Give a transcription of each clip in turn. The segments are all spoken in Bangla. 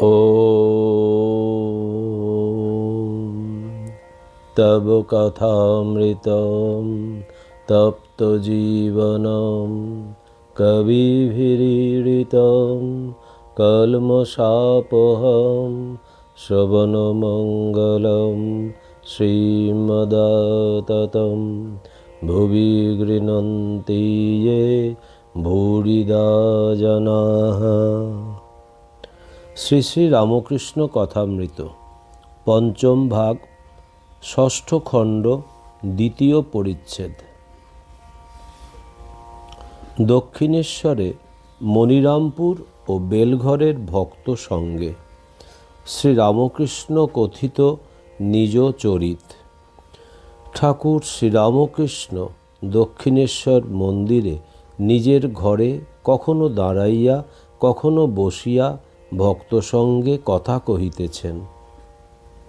ॐ तव कथामृतं तप्तजीवनं कविभिरीडितं कल्मषापहं श्रवणमङ्गलं श्रीमदाततं भुवि गृह्णन्ति ये भूरिदा जनाः শ্রী শ্রী রামকৃষ্ণ কথামৃত, পঞ্চম ভাগ, ষষ্ঠ খণ্ড, দ্বিতীয় পরিচ্ছেদ। দক্ষিণেশ্বরে মনিরামপুর ও বেলঘরের ভক্ত সঙ্গে শ্রী রামকৃষ্ণ কথিত নিজ চরিত। ঠাকুর শ্রীরামকৃষ্ণ দক্ষিণেশ্বর মন্দিরে নিজের ঘরে কখনো দাঁড়াইয়া, কখনো বসিয়া ভক্ত সঙ্গে কথা কহিতেছেন।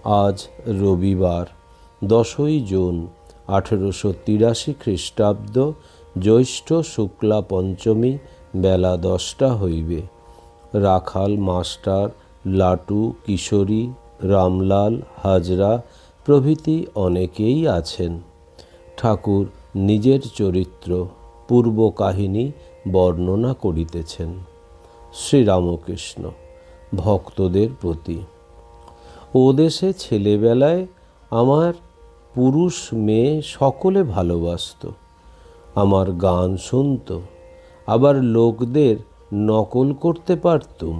আজ রবিবার, দশই জুন, আঠেরোশো তিরাশি খ্রিস্টাব্দ, জ্যৈষ্ঠ শুক্লা পঞ্চমী, বেলা দশটা হইবে। রাখাল মাস্টার, লাটু, কিশোরী, রামলাল, হাজরা প্রভৃতি অনেকেই আছেন। ঠাকুর নিজের চরিত্র পূর্ব কাহিনী বর্ণনা করিতেছেন। শ্রীরামকৃষ্ণ। ভক্তদের প্রতি। ও দেশে ছেলেবেলায় আমার পুরুষ মেয়ে সকলে ভালোবাসত। আমার গান শুনত, আবার লোকদের নকল করতে পারতুম,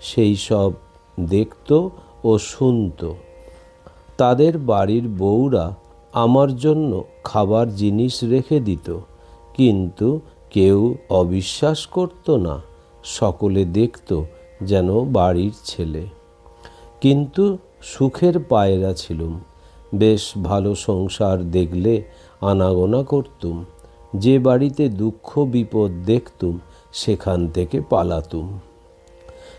সেই সব দেখত ও শুনত। তাদের বাড়ির বউরা আমার জন্য খাবার জিনিস রেখে দিত, কিন্তু কেউ অবিশ্বাস করত না, সকলে দেখত যেন বাড়ির ছেলে। কিন্তু সুখের পায়রা ছিলুম। বেশ ভালো সংসার দেখলে আনাগোনা করতুম। যে বাড়িতে দুঃখ বিপদ দেখতুম, সেখান থেকে পালাতুম।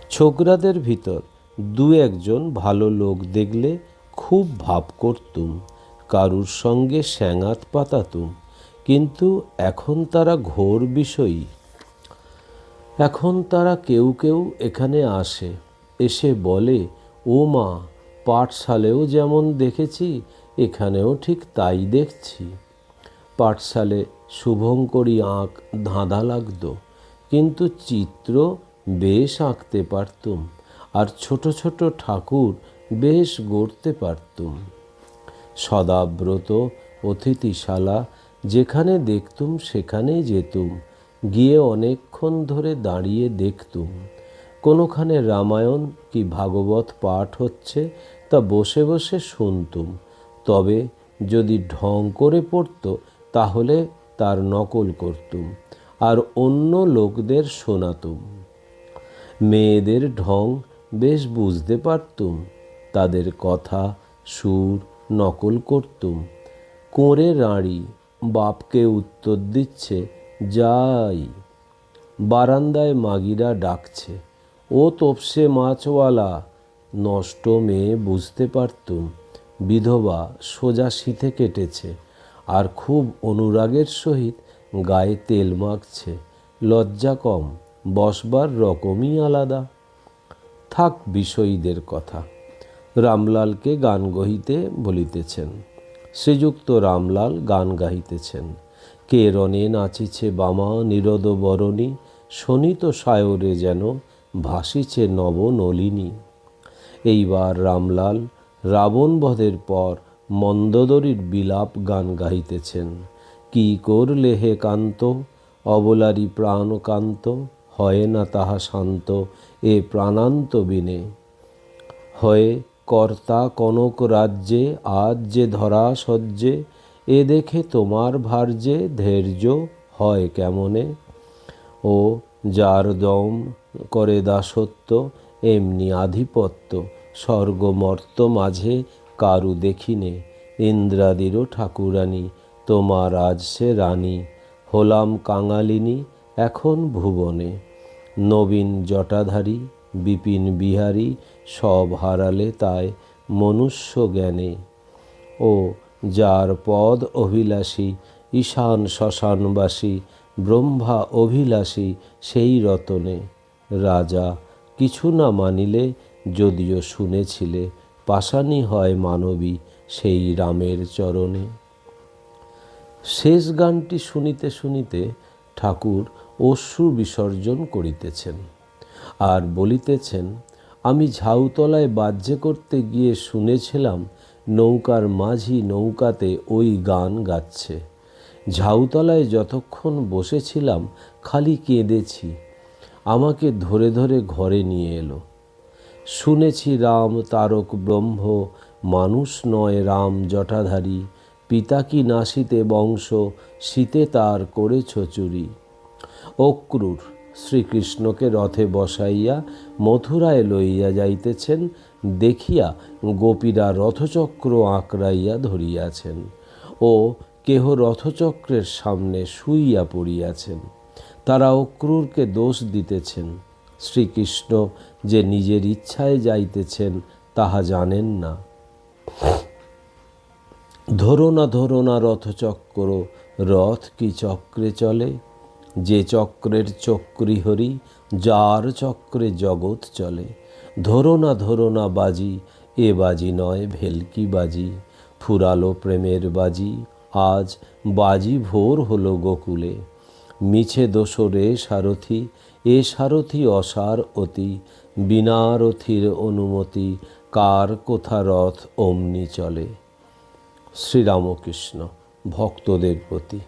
ছোকরাদের ভিতর দু একজন ভালো লোক দেখলে খুব ভাব করতুম। কারুর সঙ্গে স্যাঙাত পাতাতুম। কিন্তু এখন তারা ঘোর বিষয়ী। এখন তারা কেউ কেউ এখানে আসে, এসে বলে, ও মা, পাঠশালেও যেমন দেখেছি, এখানেও ঠিক তাই দেখছি। পাঠশালে শুভঙ্করী আঁক ধাঁধা লাগতো, কিন্তু চিত্র বেশ আঁকতে পারতুম আর ছোট ছোট ঠাকুর বেশ গড়তে পারতুম। সদাব্রত অতিথিশালা যেখানে দেখতুম সেখানেই যেতুম। গিয়ে অনেকক্ষণ ধরে দাঁড়িয়ে দেখতুম। কোনোখানে রামায়ণ কি ভাগবত পাঠ হচ্ছে তা বসে বসে শুনতুম। তবে যদি ঢং করে পড়ত তাহলে তার নকল করতুম আর অন্য লোকদের শোনাতুম। মেয়েদের ঢং বেশ বুঝতে পারতুম, তাদের কথা, সুর নকল করতুম। কোঁড়ে রাঁড়ি বাপকে উত্তর দিচ্ছে যাই। বারান্দায় মাগিরা ডাকছে, ও তোপসে মাছওয়ালা, নষ্ট মেয়ে বুঝতে পারতুম, বিধবা সোজা শীতে কেটেছে, আর খুব অনুরাগের সহিত গায়ে তেল মাখছে, লজ্জা কম, বসবার রকমই আলাদা। থাক বিষয়ীদের কথা, রামলালকে গান গহিতে বলিতেছেন। শ্রীযুক্ত রামলাল গান গাহিতেছেন। কে রণে নাচিছে বামা নিরদ বরণী শোনিত সায়রে যেন ভাসিছে নব নলিনী। এইবার রামলাল রাবণ রাবণবধের পর মন্দদরীর বিলাপ গান গাইতেছেন কি করলে হে কান্ত অবলারী প্রাণকান্ত হয় না তাহা শান্ত এ প্রাণান্ত বিনে। হয়ে কর্তা কনক রাজ্যে, আজ যে ধরা সজ্জে এ দেখে তোমার ভার্যে ধৈর্য হয় কেমনে? ও যার দম করে দাসত্ব, এমনি আধিপত্য স্বর্গমর্ত মাঝে কারু দেখিনে। ইন্দ্রাদিরও ঠাকুরানী, তোমার আজ সে রানী, হলাম কাঙালিনী এখন ভুবনে। নবীন জটাধারী, বিপিন বিহারী সব হারালে তাই মনুষ্য জ্ঞানে। ও যার পদ অভিলাষী, ঈশান শ্মশানবাসী, ব্রহ্মা অভিলাষী সেই রতনে। রাজা, কিছু না মানিলে যদিও শুনেছিলে পাশানি হয় মানবী সেই রামের চরণে। শেষ গানটি শুনিতে শুনিতে ঠাকুর অশ্রু বিসর্জন করিতেছেন আর বলিতেছেন, আমি ঝাউতলায় বাহ্য করতে গিয়ে শুনেছিলাম নৌকার মাঝি নৌকাতে ওই গান গাচ্ছে। ঝাউতলায় যতক্ষণ বসেছিলাম, খালি কেঁদেছি। আমাকে ধরে ধরে ঘরে নিয়ে এলো। শুনেছি রাম তারক ব্রহ্ম, মানুষ নয় রাম জটাধারী, পিতা কি নাসিতে বংশ, শীতে তার করেছ চুরি। অক্রুর, শ্রীকৃষ্ণকে রথে বসাইয়া মথুরায় লইয়া যাইতেছেন দেখিয়া গোপীরা রথচক্র আঁকড়াইয়া ধরিয়াছেন ও কেহ রথচক্রের সামনে শুইয়া পড়িয়াছেন। তারা অক্রুরকে দোষ দিতেছেন। শ্রীকৃষ্ণ যে নিজের ইচ্ছায় যাইতেছেন, তাহা জানেন না। ধরো না ধরো না রথচক্র, রথ কি চক্রে চলে? যে চক্রের চক্রী হরি, যার চক্রে জগৎ চলে? ধরো না ধরো না বাজি, এ বাজি নয় ভেলকি বাজি, ফুরালো প্রেমের বাজি, আজ বাজি ভোর হলো গোকুলে। মিছে দোসরে সারথি, এ সারথি অসার অতি বিনারথির অনুমতি, কার কোথা রথ অমনি চলে? শ্রীরামকৃষ্ণ, ভক্তদের প্রতি,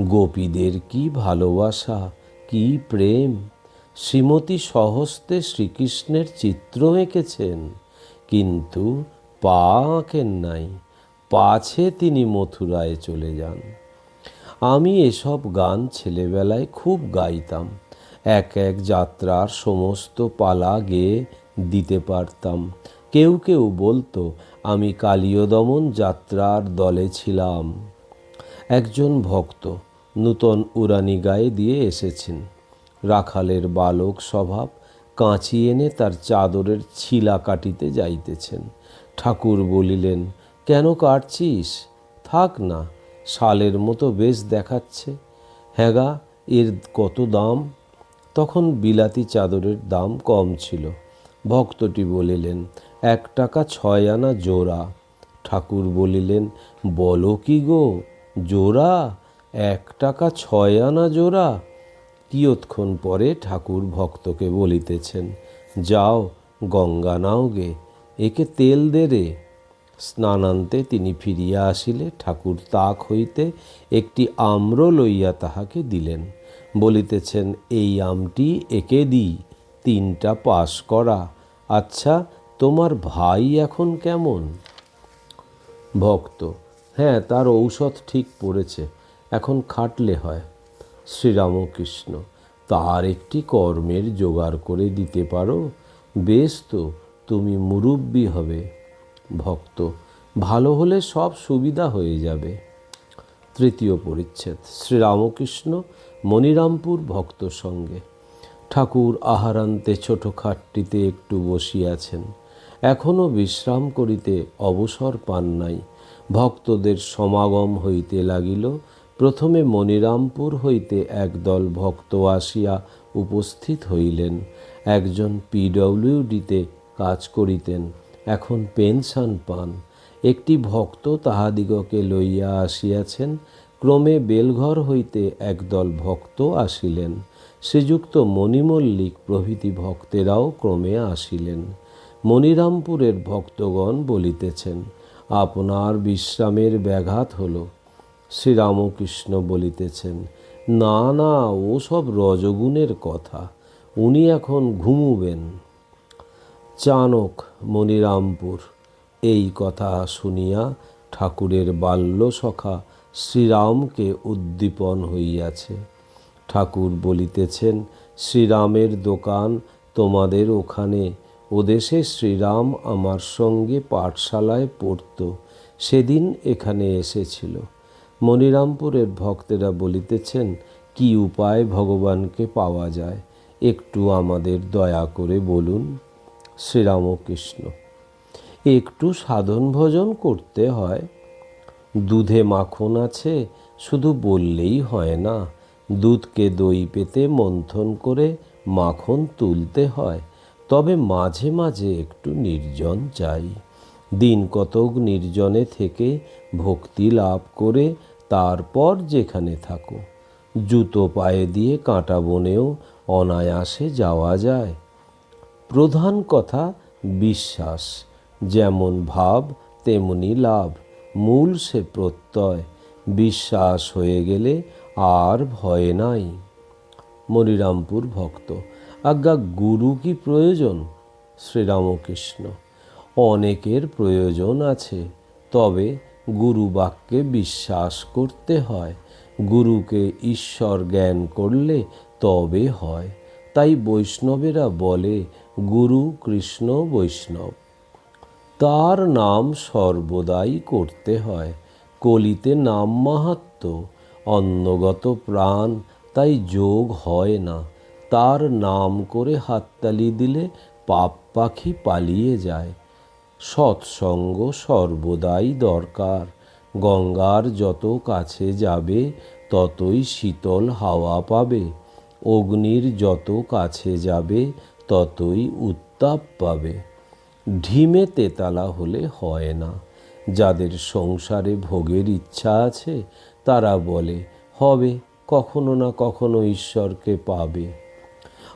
গোপীদের কি ভালোবাসা, কি প্রেম? শ্রীমতী সহস্তে শ্রীকৃষ্ণের চিত্র এঁকেছেন। কিন্তু পা আঁকেন নাই, পাছে তিনি মথুরায় চলে যান। আমি এসব গান ছেলেবেলায় খুব গাইতাম। এক এক যাত্রার সমস্ত পালা গেয়ে দিতে পারতাম। কেউ কেউ বলতো, আমি কালীয় দমন যাত্রার দলে ছিলাম। একজন ভক্ত নূতন উরানি গায়ে দিয়ে এসেছেন। রাখালের বালক স্বভাব কাঁচি এনে তার চাদরের ছিলা কাটিতে যাইতেছেন। ঠাকুর বলিলেন, কেন কাটছিস? থাক না, শালের মতো বেশ দেখাচ্ছে। হ্যাগা এর কত দাম? তখন বিলাতি চাদরের দাম কম ছিল। ভক্তটি বলিলেন, এক টাকা ছয় আনা জোড়া। ঠাকুর বলিলেন, বলো কি গো, জোড়া? এক টাকা ছয় আনা জোড়া? কিয়ৎক্ষণ পরে ঠাকুর ভক্তকে বলিতেছেন, যাও, গঙ্গা নাও গে, একে তেল দে রে। স্নানান্তে তিনি ফিরিয়া আসিলে ঠাকুর তাক হইতে একটি আম্র লইয়া তাহাকে দিলেন। বলিতেছেন, এই আমটি একে দিই, তিনটা পাশ করা। আচ্ছা তোমার ভাই এখন কেমন? ভক্ত হ্যাঁ তার ঔষধ ঠিক পড়েছে, এখন খাটলে হয়। শ্রীরামকৃষ্ণ, তার একটি কর্মের জোগাড় করে দিতে পারো। বেশ তো, তুমি মুরব্বী হবে। ভক্ত, ভালো হলে সব সুবিধা হয়ে যাবে। তৃতীয় পরিচ্ছেদ, শ্রীরামকৃষ্ণ, মনিরামপুর ভক্ত সঙ্গে। ঠাকুর আহারান্তে ছোট খাটটিতে একটু বসিয়াছেন। এখনও বিশ্রাম করিতে অবসর পান নাই। ভক্তদের সমাগম হইতে লাগিল। প্রথমে মনিরামপুর হইতে একদল ভক্ত আসিয়া উপস্থিত হইলেন। একজন পিডব্লিউডিতে কাজ করিতেন। এখন পেনশন পান। একটি ভক্ত তাহাদিগকে লইয়া আসিয়াছেন। ক্রমে বেলঘর হইতে একদল ভক্ত আসিলেন। শ্রীযুক্ত মণিমল্লিক প্রভৃতি ভক্তেরাও ক্রমে আসিলেন। মণিরামপুরের ভক্তগণ বলিতেছেন, আপনার বিশ্রামের ব্যাঘাত হল। শ্রীরামকৃষ্ণ বলিতেছেন, না না ও সব রজগুণের কথা, উনি এখন ঘুমুবেন। চানক মনিরামপুর, এই কথা শুনিয়া ঠাকুরের বাল্য সখা শ্রীরামকে উদ্দীপন হইয়াছে। ঠাকুর বলিতেছেন, শ্রীরামের দোকান তোমাদের ওখানে, ওদেশে শ্রীরাম আমার সঙ্গে পাঠশালায় পড়ত, সেদিন এখানে এসেছিল। মনিরামপুরের ভক্তেরা বলিতেছেন, কি উপায় ভগবানকে পাওয়া যায়? একটু আমাদের দয়া করে বলুন, শ্রীরামকৃষ্ণ। একটু সাধন ভজন করতে হয়। দুধে মাখন আছে, শুধু বললেই হয় না। দুধকে দই পেতে মন্থন করে মাখন তুলতে হয়। তবে মাঝে মাঝে একটু নির্জন চাই। দিন কতক নির্জনে থেকে ভক্তি লাভ করে তারপর যেখানে থাকো। জুতো পায়ে দিয়ে কাঁটা বনেও অনায়াসে যাওয়া যায়। প্রধান কথা, বিশ্বাস। যেমন ভাব, তেমনি লাভ। মূল সে প্রত্যয়। বিশ্বাস হয়ে গেলে আর ভয় নাই। মনিরামপুর ভক্ত। আজ্ঞা, গুরু কি প্রয়োজন? শ্রীরামকৃষ্ণ। অনেকের প্রয়োজন আছে। তবে গুরু বাক্যে বিশ্বাস করতে হয়। গুরুকে ঈশ্বর জ্ঞান করলে তবে হয়। তাই বৈষ্ণবেরা বলে, গুরু কৃষ্ণ বৈষ্ণব। তার নাম সর্বদাই করতে হয়। কলিতে নাম মাহাত্ম, অন্নগত প্রাণ, তাই যোগ হয় না। তার নাম করে হাততালি দিলে পাপ পাখি পালিয়ে যায়। সৎসঙ্গ সর্বদাই দরকার। গঙ্গার যত কাছে যাবে, ততই শীতল হাওয়া পাবে। অগ্নির যত কাছে যাবে, ততই উত্তাপ পাবে। ঢিমে তেতালা হলে হয় না। যাদের সংসারে ভোগের ইচ্ছা আছে, তারা বলে, হবে, কখনো না কখনো ঈশ্বরকে পাবে।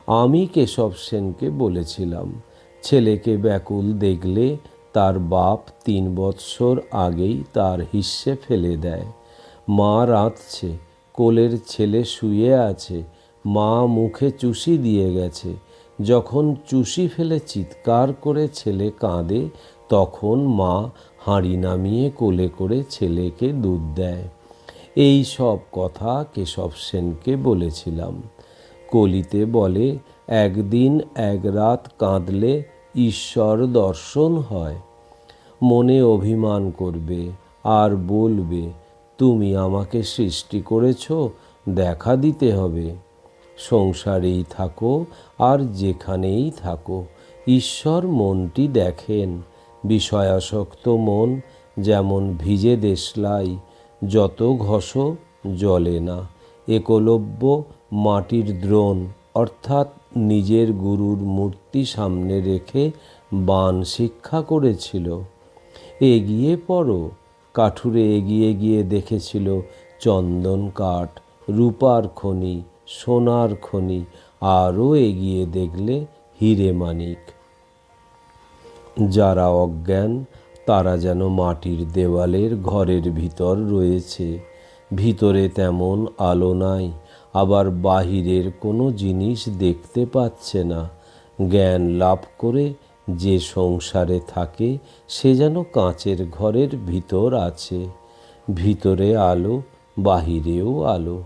আমি কেশব সেনকে বলেছিলাম, ছেলেকে ব্যাকুল দেখলে তার বাপ তিন বৎসর আগেই তার হিস্সে ফেলে দেয়। মা রাঁধছে, কোলের ছেলে শুয়ে আছে, মা মুখে চুষি দিয়ে গেছে। যখন চুষি ফেলে চিৎকার করে ছেলে কাঁদে, তখন মা হাঁড়ি নামিয়ে কোলে করে ছেলেকে দুধ দেয়। এই সব কথা কেশব সেনকে বলেছিলাম। কলিতে বলে, একদিন এক রাত কাঁদলে ঈশ্বর দর্শন হয়। মনে অভিমান করবে, আর বলবে, তুমি আমাকে সৃষ্টি করেছ, দেখা দিতে হবে। সংসারেই থাকো, আর যেখানেই থাকো, ঈশ্বর মনটি দেখেন। বিষয়াসক্ত মন যেমন ভিজে দেশলাই, যত ঘষো জলে না। একলব্য মাটির দ্রোণ, অর্থাৎ নিজের গুরুর মূর্তি সামনে রেখে বান শিক্ষা করেছিল। এগিয়ে পড়ো। কাঠুরে এগিয়ে গিয়ে দেখেছিল চন্দন কাঠ, রূপার খনি, সোনার খনি, আরও এগিয়ে দেখলে হিরে মানিক। যারা অজ্ঞান, তারা যেন মাটির দেওয়ালের ঘরের ভিতর রয়েছে। ভিতরে তেমন আলো নাই। আবার বাহিরের কোনো জিনিস দেখতে পাচ্ছে না। জ্ঞান লাভ করে যে সংসারে থাকে, সে যেন কাঁচের ঘরের ভিতর আছে। ভিতরে আলো, বাহিরেও আলো।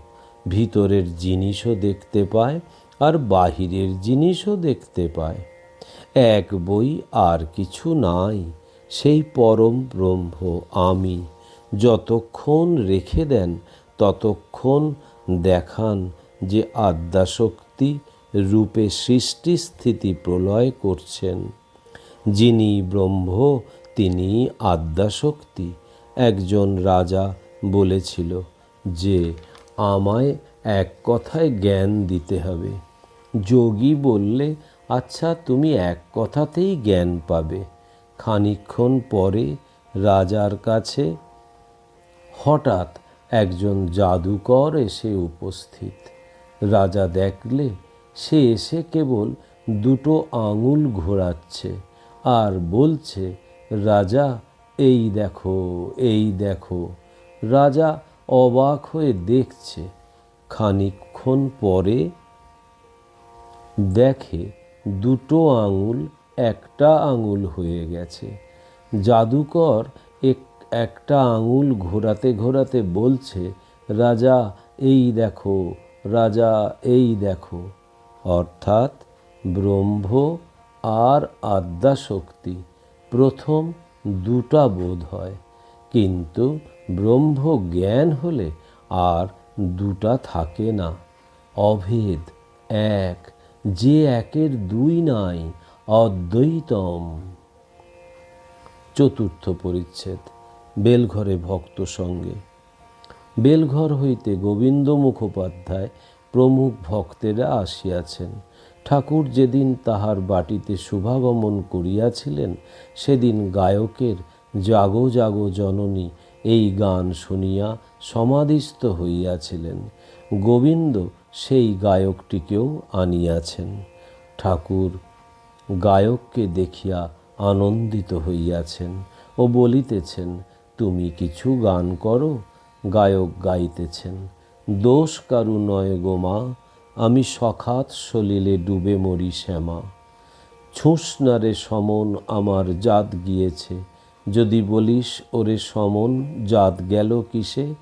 ভিতরের জিনিসও দেখতে পায় আর বাহিরের জিনিসও দেখতে পায়। এক বই আর কিছু নাই, সেই পরম ব্রহ্ম আমি। যতক্ষণ রেখে দেন, ততক্ষণ দেখান যে আদ্যাশক্তি রূপে সৃষ্টি স্থিতি প্রলয় করছেন। যিনি ব্রহ্ম তিনি আদ্যাশক্তি। একজন রাজা বলেছিল যে, আমায় এক কথায় জ্ঞান দিতে হবে। যোগী বললে আচ্ছা তুমি এক কথাতেই জ্ঞান পাবে। খানিক্ষণ পরে রাজার কাছে হঠাৎ একজন জাদুকর এসে উপস্থিত। রাজা দেখলে সে এসে কেবল দুটো আঙুল ঘোরাচ্ছে আর বলছে, রাজা, এই দেখো এই দেখো। রাজা অবাক হয়ে দেখছে। খানিকক্ষণ পরে দেখে দুটো আঙুল, একটা আঙুল হয়ে গেছে। জাদুকর একটা আঙুল ঘোরাতে ঘোরাতে বলছে, রাজা, এই দেখো, রাজা, এই দেখো। অর্থাৎ ব্রহ্ম আর আদ্যাশক্তি প্রথম দুটা বোধ হয়। কিন্তু ব্রহ্ম জ্ঞান হলে আর দুটা থাকে না। অভেদ এক, যে একের দুই নাই, অদ্বৈতম। চতুর্থ পরিচ্ছেদ। বেলঘরে ভক্ত সঙ্গে। বেলঘর হইতে গোবিন্দ মুখোপাধ্যায় প্রমুখ ভক্তেরা আসিয়াছেন। ঠাকুর যেদিন তাহার বাটিতে শুভাগমন করিয়াছিলেন, সেদিন গায়কের জাগো জাগো জননী এই গান শুনিয়া সমাধিস্থ হইয়াছিলেন। গোবিন্দ সেই গায়কটিকেও আনিয়াছেন। ঠাকুর গায়ককে দেখিয়া আনন্দিত হইয়াছেন ও বলিতেছেন তুমি কিছু গান করো, গায়ক গাইতেছেন। দোষ কারু নয় গো মা, আমি সখাত সলিলে ডুবে মরি শ্যামা। ছুঁসনারে সমন, আমার জাত গিয়েছে। যদি বলিস ওরে সমন, জাত গেল কিসে?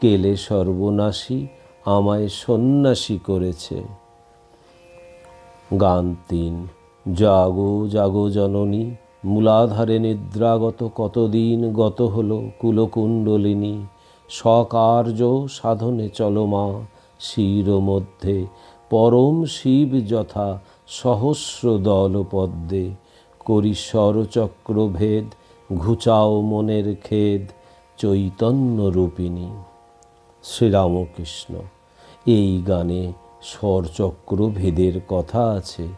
কেলে সর্বনাশী, আমায় সন্ন্যাসী করেছে। গান তিন, জাগো জাগো জননী মূলাধারে নিদ্রাগত কতদিন গত হল কুলকুণ্ডলিনী? সকার্য সাধনে চলমা শির মধ্যে। পরম শিব যথা সহস্র দল পদ্মে। করি স্বরচক্র ভেদ ঘুচাও মনের খেদ, চৈতন্য রূপিণী। শ্রীরামকৃষ্ণ, এই গানে স্বরচক্র ভেদের কথা আছে।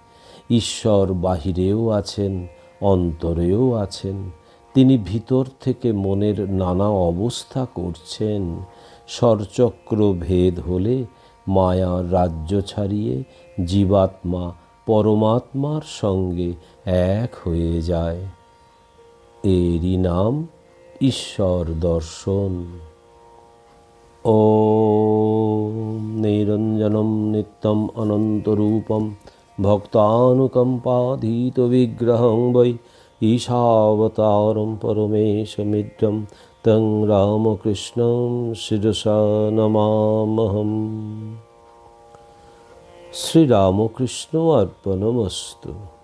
ঈশ্বর বাহিরেও আছেন অন্তরেও আছেন। তিনি ভিতর থেকে মনের নানা অবস্থা করছেন। সরচক্র ভেদ হলে মায়ার রাজ্য ছাড়িয়ে জীবাত্মা পরমাত্মার সঙ্গে এক হয়ে যায়। এরই নাম ঈশ্বর দর্শন। ও নিরঞ্জনম নিত্যম অনন্তরূপম ভক্তানুকম্পাধীতবিগ্রহং বৈ ঈশাবতারম পরমেশমিদ্রম তং রামকৃষ্ণ শিরসা নমামহম শ্রীরামকৃষ্ণ অর্পণমস্তু